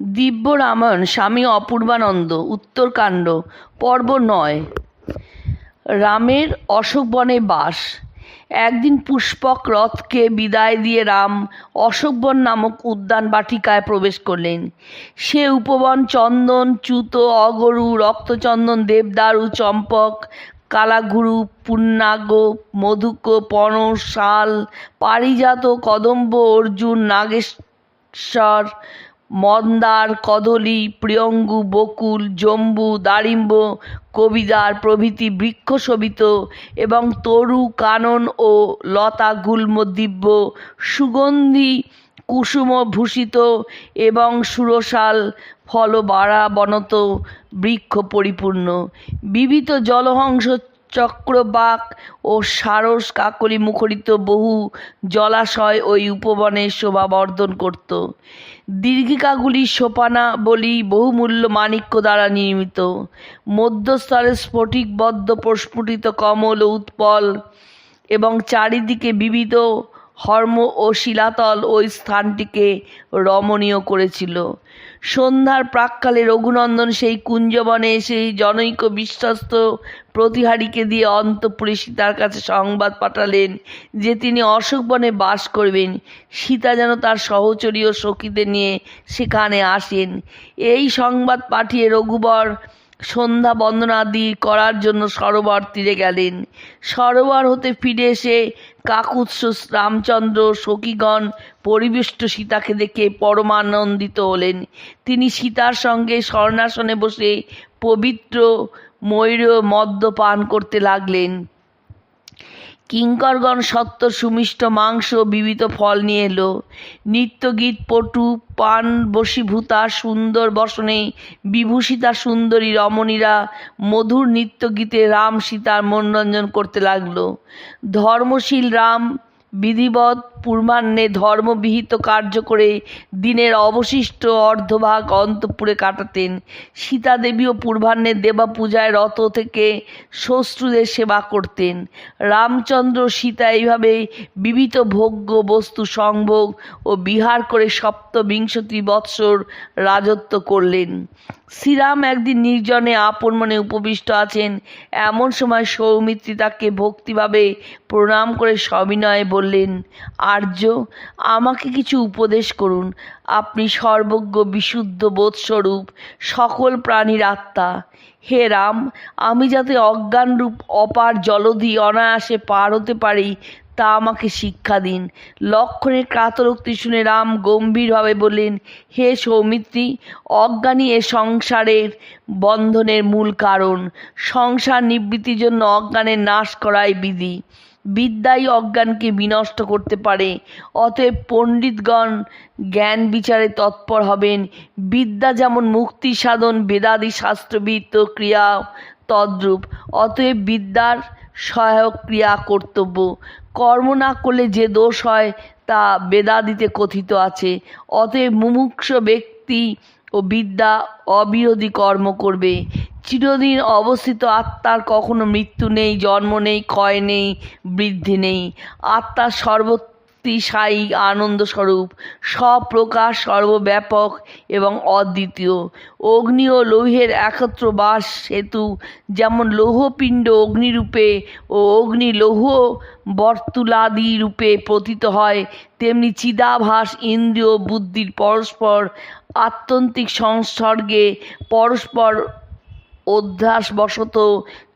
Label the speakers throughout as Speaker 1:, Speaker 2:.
Speaker 1: দিব্য রামায়ণ স্বামী অপূর্বানন্দ, উত্তরকাণ্ড, পর্ব নয়। রামের অশোকবনে বাস। একদিন পুষ্পক রথকে বিদায় দিয়ে রাম অশোকবন নামক উদ্যান বাটিকায় প্রবেশ করলেন। সে উপবন চন্দন, চ্যুত, অগরু, রক্তচন্দন, দেবদারু, চম্পক কালাগুরু পুন্নাগ মধুক পনস শাল, পারিজাত, কদম্ব, অর্জুন, নাগেশ্বর মন্দার, কদলী, প্রিয়ঙ্গু, বকুল, জম্বু, দারিম্ব, কবিদার প্রভৃতি বৃক্ষশোভিত এবং তরু, কানন ও লতা গুল্ম দিব্য সুগন্ধি কুসুম ভূষিত এবং সুরসাল ফলবারাবনত বৃক্ষ পরিপূর্ণ। বিবিধ জলহংস চক্রবাক ও সারস কাকলি মুখরিত বহু জলাশয় ওই উপবনে শোভা বর্ধন করত। দীর্ঘিকাগুলি সোপানা বলি বহুমূল্য মাণিক্য দ্বারা নির্মিত। মধ্যস্থলে স্ফটিকবদ্ধ প্রস্ফুটিত কমল, উৎপল এবং চারিদিকে বিবিধ হর্ম ও শিলাতল ওই স্থানটিকে রমণীয় করেছিল। সন্ধ্যার প্রাক্কালে রঘুনন্দন সেই কুঞ্জবনে এসে জনৈক বিশ্বস্ত প্রতিহারীকে দিয়ে অন্তঃপুরে সীতার কাছে সংবাদ পাঠালেন যে তিনি অশোকবনে বাস করবেন। সীতা যেন তার সহচরী ও সখীদের নিয়ে সেখানে আসেন। এই সংবাদ পাঠিয়ে রঘুবর সন্ধ্যা বন্দনাদি করার জন্য সরোবর তীরে গেলেন। সরোবর হতে ফিরে এসে কাকুৎস রামচন্দ্র সখীগণ পরিবিষ্ট সীতাকে দেখে পরমানন্দিত হলেন। তিনি সীতার সঙ্গে স্বর্ণাসনে বসে পবিত্র ময়ূর মদ্য পান করতে লাগলেন। কিঙ্করগণ সত্য সুমিষ্ট মাংস বিবিত ফল নিয়ে এলো। নৃত্যগীত পটু, পান বশীভূতা, সুন্দর বসনে বিভূষিতা সুন্দরী রমণীরা মধুর নৃত্যগীতে রাম সীতার মনোরঞ্জন করতে লাগল। ধর্মশীল রাম, বিধিবৎ পূর্বাহ্নে ধর্মবিহিত কার্য করে দিনের অবশিষ্ট অর্ধভাগ অন্তঃপুরে কাটাতেন। সীতা দেবীও পূর্বাহ্নে দেবা পূজায় রত থেকে শ্বশ্রুদের সেবা করতেন। রামচন্দ্র সীতা এইভাবে বিবিধ ভোগ্য বস্তু সংভোগ ও বিহার করে সপ্তবিংশতি বৎসর রাজত্ব করলেন। শ্রীরাম একদিন নির্জনে আপন মনে উপবিষ্ট আছেন। এমন সময় সৌমিত্রী তাকে ভক্তিভাবে প্রণাম করে সবিনয়ে বললেন আর্য, আমাকে কিছু উপদেশ করুন। আপনি সর্বজ্ঞ, বিশুদ্ধ, বোধস্বরূপ, সকল প্রাণীর আত্মা। হে রাম, আমি যাতে অজ্ঞানরূপ, অপার জলধি অনায়াসে পার হতে পারি, তা আমাকে শিক্ষা দিন। লক্ষণের কাতরোক্তি শুনে রাম গম্ভীরভাবে বললেন, হে সৌমিত্রী, অজ্ঞানী এ সংসারের বন্ধনের মূল কারণ। সংসার নিবৃত্তির জন্য অজ্ঞানের নাশ করাই বিধি। বিদ্যাই অজ্ঞানকে বিনষ্ট করতে পারে। অতএব পণ্ডিতগণ জ্ঞান বিচারে তৎপর হবেন। বিদ্যা যেমন মুক্তি সাধন বেদাদি শাস্ত্রবিদ ক্রিয়া তদ্রূপ, অতএব বিদ্যার সহায়ক ক্রিয়া কর্তব্য। কর্ম না করলে যে দোষ হয় তা বেদাদিতে কথিত আছে। অতএব মুমুক্ষ ব্যক্তি ও বিদ্যা অবিরোধী কর্ম করবে। চিরদিন অবস্থিত আত্মার কখনো মৃত্যু নেই, জন্ম নেই, ক্ষয় নেই, বৃদ্ধি নেই। আত্মার সর্বতিশায়ী আনন্দস্বরূপ স্বপ্রকাশ সর্বব্যাপক এবং অদ্বিতীয়। অগ্নি ও লৌহের একত্র বাস হেতু যেমন লৌহপিণ্ড অগ্নিরূপে ও অগ্নি লৌহ বর্তুলাদি রূপে পতিত হয়, তেমনি চিদাভাস ইন্দ্রিয় বুদ্ধির পরস্পর আত্যন্তিক সংসর্গে পরস্পর অধ্যাসবশত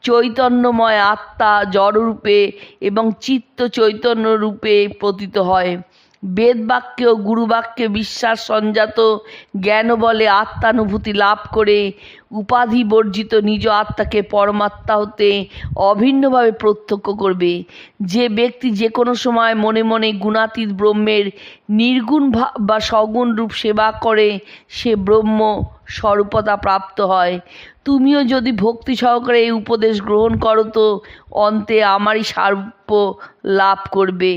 Speaker 1: চৈতন্যময় আত্মা জড়রূপে এবং চিত্ত চৈতন্য রূপে পতিত হয়। বেদবাক্য ও গুরুবাক্যে বিশ্বাস সঞ্জাত জ্ঞান বলে আত্মানুভূতি লাভ করে উপাধি বর্জিত নিজ আত্মাকে পরমাত্মা হতে অভিন্নভাবে প্রত্যক্ষ করবে। যে ব্যক্তি যে কোনো সময় মনে মনে গুণাতীত ব্রহ্মের নির্গুণ বা সগুণ রূপ সেবা করে, সে ব্রহ্ম স্বরূপতা প্রাপ্ত হয়। তুমিও যদি ভক্তি সহকারে এই উপদেশ গ্রহণ করো তো অন্তে আমারই সার্প লাভ করবে।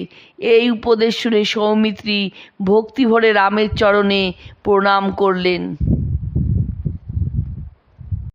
Speaker 1: এই উপদেশ শুনে সৌমিত্রী ভক্তি ভরে রামের চরণে প্রণাম করলেন।